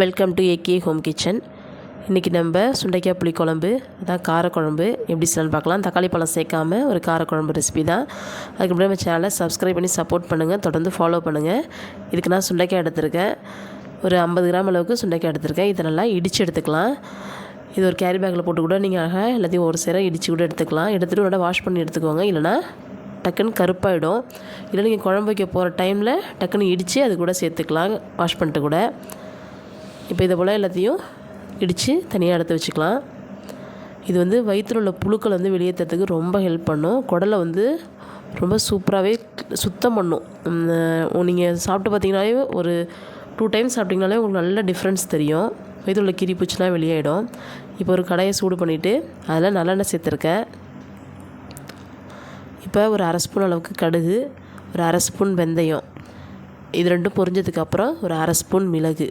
Welcome to AK home kitchen இன்றைக்கி நம்ம சுண்டைக்காய் புளிக்குழம்பு அதான் காரக்குழம்பு. எப்படி செய்யலாம்னு பார்க்கலாம். தக்காளி பழம் சேர்க்காம ஒரு காரக்குழம்பு ரெசிபி தான். அதுக்கப்புறம் நம்ம சேனலை சப்ஸ்கிரைப் பண்ணி சப்போர்ட் பண்ணுங்கள் தொடர்ந்து ஃபாலோ பண்ணுங்கள் இதுக்கு நான் சுண்டைக்காய் எடுத்திருக்கேன். ஒரு ஐம்பது கிராம் அளவுக்கு சுண்டைக்காய் எடுத்திருக்கேன். இதை நல்லா இடித்து எடுத்துக்கலாம். இது ஒரு கேரி பேக்கில் போட்டு கூட நீங்கள் அழகாக எல்லாத்தையும் ஒரு சேர இடித்து கூட எடுத்துக்கலாம். எடுத்துகிட்டு உடனே வாஷ் பண்ணி எடுத்துக்கோங்க. இல்லைனா டக்குன்னு கருப்பாயிடும். இல்லை நீங்கள் குழம்பு வைக்க போகிற டைமில் டக்குன்னு இடித்து அது கூட சேர்த்துக்கலாம். வாஷ் பண்ணிட்டு கூட. இப்போ இதை போல் எல்லாத்தையும் இடித்து தனியாக எடுத்து வச்சுக்கலாம். இது வந்து வயிற்றில் உள்ள புழுக்கள் வந்து வெளியேற்றுறதுக்கு ரொம்ப ஹெல்ப் பண்ணும். குடலை வந்து ரொம்ப சூப்பராகவே சுத்தம் பண்ணும். நீங்கள் சாப்பிட்டு பார்த்தீங்கன்னாலே ஒரு டூ டைம்ஸ் சாப்பிட்டிங்கனாலே உங்களுக்கு நல்ல டிஃப்ரென்ஸ் தெரியும். வயிற்றில் உள்ள கிரி பூச்சிலாம் வெளியாயிடும். இப்போ ஒரு கடையை சூடு பண்ணிவிட்டு அதில் நல்லெண்ணெய் சேர்த்துருக்கேன். இப்போ ஒரு அரை ஸ்பூன் அளவுக்கு கடுகு ஒரு அரை ஸ்பூன் வெந்தயம். இது ரெண்டும் பொரிஞ்சதுக்கப்புறம் ஒரு அரை ஸ்பூன் மிளகு.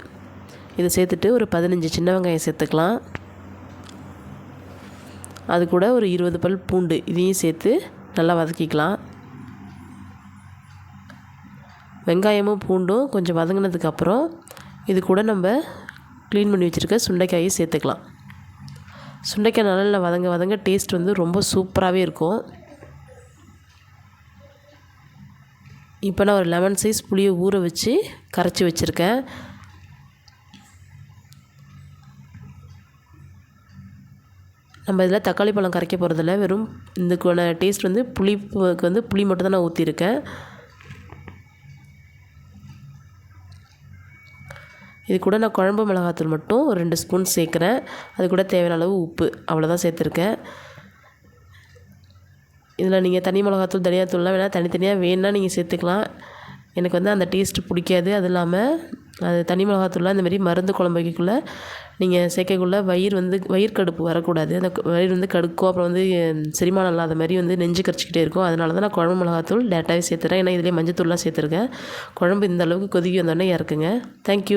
இதை சேர்த்துட்டு ஒரு பதினஞ்சு சின்ன வெங்காயம் சேர்த்துக்கலாம். அது கூட ஒரு இருபது பல் பூண்டு இதையும் சேர்த்து நல்லா வதக்கிக்கலாம். வெங்காயமும் பூண்டும் கொஞ்சம் வதங்கினதுக்கப்புறம் இது கூட நம்ம க்ளீன் பண்ணி வச்சுருக்க சுண்டைக்காயும் சேர்த்துக்கலாம். சுண்டைக்காய் நல்லா வதங்க வதங்க டேஸ்ட் வந்து ரொம்ப சூப்பராகவே இருக்கும். இப்போ நான் ஒரு லெமன் சைஸ் புளியை ஊற வச்சு கரைச்சி வச்சுருக்கேன். நம்ம இதில் தக்காளி பழம் கரைக்க போகிறதில்ல. வெறும் இதுக்கான டேஸ்ட் வந்து புளிப்புக்கு வந்து புளி மட்டும் தான் நான் ஊற்றிருக்கேன் இது கூட நான் குழம்பு மிளகாத்தூள் மட்டும் ஒரு ரெண்டு ஸ்பூன் சேர்க்குறேன். அது கூட தேவையான அளவு உப்பு அவ்வளோதான் சேர்த்துருக்கேன். இதில் நீங்கள் தனி மிளகாத்தூள் தனியாத்தூள்லாம் வேணால் தனித்தனியாக வேணால் நீங்கள் சேர்த்துக்கலாம். எனக்கு வந்து அந்த டேஸ்ட்டு பிடிக்காது. அது இல்லாமல் அது தனி மிளகாத்தூள்லாம் இந்த மாதிரி மருந்து குழம்பு வைக்கக்குள்ள நீங்கள் சேர்க்கக்குள்ள வயிறு வந்து வயிறு கடுப்பு வரக்கூடாது. அந்த வயிறு வந்து கடுக்கும் அப்புறம் வந்து செரிமானம் இல்லாத மாதிரி வந்து நெஞ்சு கரிச்சிக்கிட்டே இருக்கும். அதனால தான் நான் குழம்பு மிளகாத்தூள் டேரெக்டாகவே சேர்த்துறேன். ஏன்னா இதிலே மஞ்சத்தூள்லாம் சேர்த்துருக்கேன். குழம்பு இந்த அளவுக்கு கொதிக்கி வந்தோடனே இறக்குங்க. தேங்க்யூ